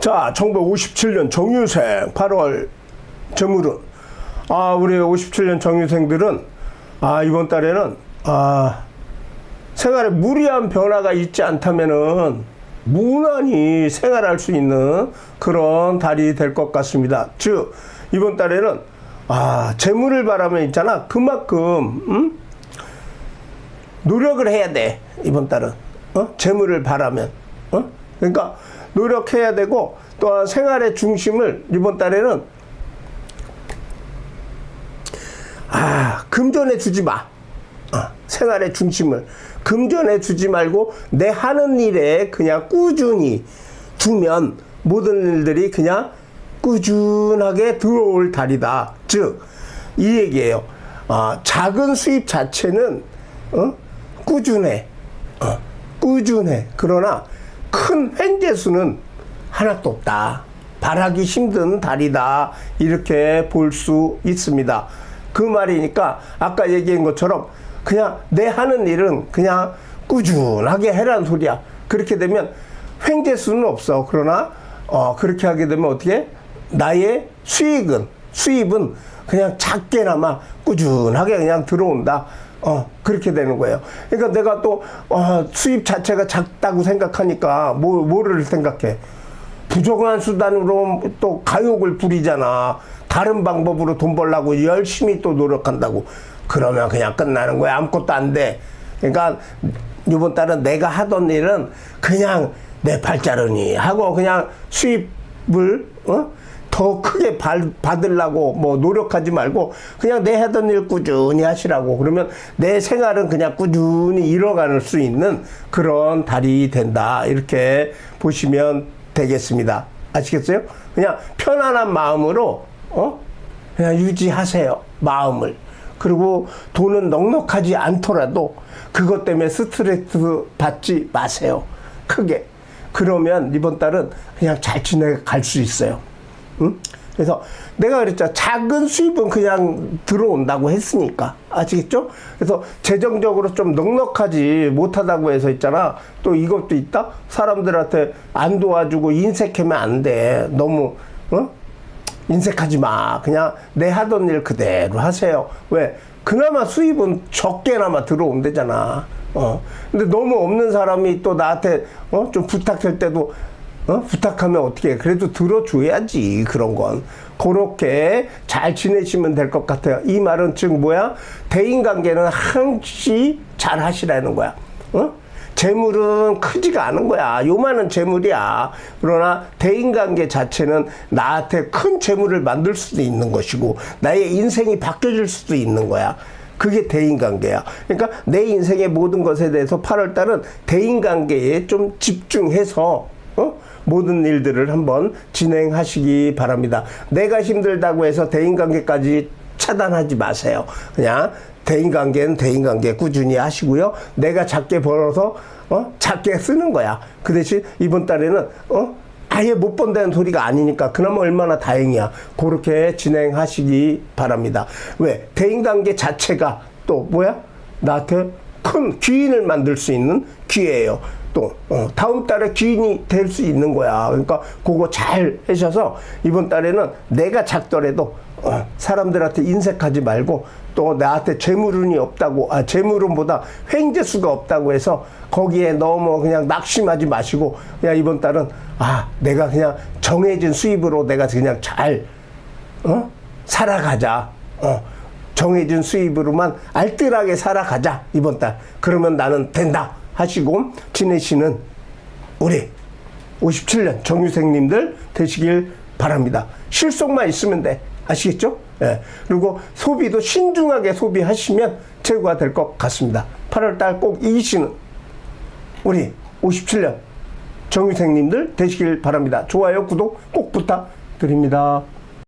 자, 1957년 정유생 8월 재물은 아, 우리 57년 정유생들은 아, 이번 달에는 아, 생활에 무리한 변화가 있지 않다면은 무난히 생활할 수 있는 그런 달이 될 것 같습니다. 즉 이번 달에는 아 재물을 바라면 있잖아 그만큼 음? 노력을 해야 돼 이번 달은 어? 재물을 바라면 어? 그러니까 노력해야 되고 또한 생활의 중심을 이번 달에는 아 금전에 두지 마. 어, 생활의 중심을 금전에 두지 말고 내 하는 일에 그냥 꾸준히 두면 모든 일들이 그냥 꾸준하게 들어올 달이다. 즉, 이 얘기예요. 아, 작은 수입 자체는 어? 꾸준해. 어, 꾸준해. 그러나 큰 횡재수는 하나도 없다. 바라기 힘든 달이다. 이렇게 볼 수 있습니다. 그 말이니까 아까 얘기한 것처럼 그냥 내 하는 일은 그냥 꾸준하게 해라는 소리야. 그렇게 되면 횡재수는 없어. 그러나 어, 그렇게 하게 되면 어떻게 나의 수익은 수입은 그냥 작게나마 꾸준하게 그냥 들어온다. 어, 그렇게 되는 거예요. 그러니까 내가 또, 어, 수입 자체가 작다고 생각하니까, 뭐, 뭐를 생각해? 부정한 수단으로 또 가욕을 부리잖아. 다른 방법으로 돈 벌라고 열심히 또 노력한다고. 그러면 그냥 끝나는 거야. 아무것도 안 돼. 그러니까 이번 달은 내가 하던 일은 그냥 내 팔자르니 하고 그냥 수입을 어? 더 크게 받, 받으려고 뭐 노력하지 말고 그냥 내 하던 일 꾸준히 하시라고. 그러면 내 생활은 그냥 꾸준히 이뤄갈 수 있는 그런 달이 된다. 이렇게 보시면 되겠습니다. 아시겠어요? 그냥 편안한 마음으로 어? 그냥 유지하세요 마음을. 그리고 돈은 넉넉하지 않더라도 그것 때문에 스트레스 받지 마세요. 크게. 그러면 이번 달은 그냥 잘 지내갈 수 있어요 응? 그래서 내가 그랬죠. 작은 수입은 그냥 들어온다고 했으니까. 아시겠죠? 그래서 재정적으로 좀 넉넉하지 못하다고 해서 있잖아. 또 이것도 있다? 사람들한테 안 도와주고 인색하면 안 돼. 너무, 어? 인색하지 마. 그냥 내 하던 일 그대로 하세요. 왜? 그나마 수입은 적게나마 들어온대잖아. 어. 근데 너무 없는 사람이 또 나한테, 어? 좀 부탁할 때도 어? 부탁하면 어떻게 해? 그래도 들어줘야지 그런 건 그렇게 잘 지내시면 될 것 같아요 이 말은 즉 뭐야 대인관계는 항시 잘 하시라는 거야 어? 재물은 크지가 않은 거야 요만한 재물이야 그러나 대인관계 자체는 나한테 큰 재물을 만들 수도 있는 것이고 나의 인생이 바뀌어질 수도 있는 거야 그게 대인관계야. 그러니까 내 인생의 모든 것에 대해서 8월달은 대인관계에 좀 집중해서 어? 모든 일들을 한번 진행하시기 바랍니다. 내가 힘들다고 해서 대인관계까지 차단하지 마세요. 그냥 대인관계는 대인관계 꾸준히 하시고요. 내가 작게 벌어서 어? 작게 쓰는 거야. 그 대신 이번 달에는 어? 아예 못 번다는 소리가 아니니까 그나마 얼마나 다행이야. 그렇게 진행하시기 바랍니다. 왜? 대인관계 자체가 또 뭐야? 나한테 큰 귀인을 만들 수 있는 기회예요. 또 어, 다음 달에 귀인이 될 수 있는 거야. 그러니까 그거 잘 하셔서 이번 달에는 내가 작더라도 어, 사람들한테 인색하지 말고 또 나한테 재물운이 없다고 아 재물운보다 횡재수가 없다고 해서 거기에 너무 그냥 낙심하지 마시고 그냥 이번 달은 아 내가 그냥 정해진 수입으로 내가 그냥 잘 어? 살아가자. 어. 정해진 수입으로만 알뜰하게 살아가자. 이번 달. 그러면 나는 된다. 하시고 지내시는 우리 57년 정유생님들 되시길 바랍니다. 실속만 있으면 돼. 아시겠죠? 예. 그리고 소비도 신중하게 소비하시면 최고가 될 것 같습니다. 8월달 꼭 이기시는 우리 57년 정유생님들 되시길 바랍니다. 좋아요, 구독 꼭 부탁드립니다.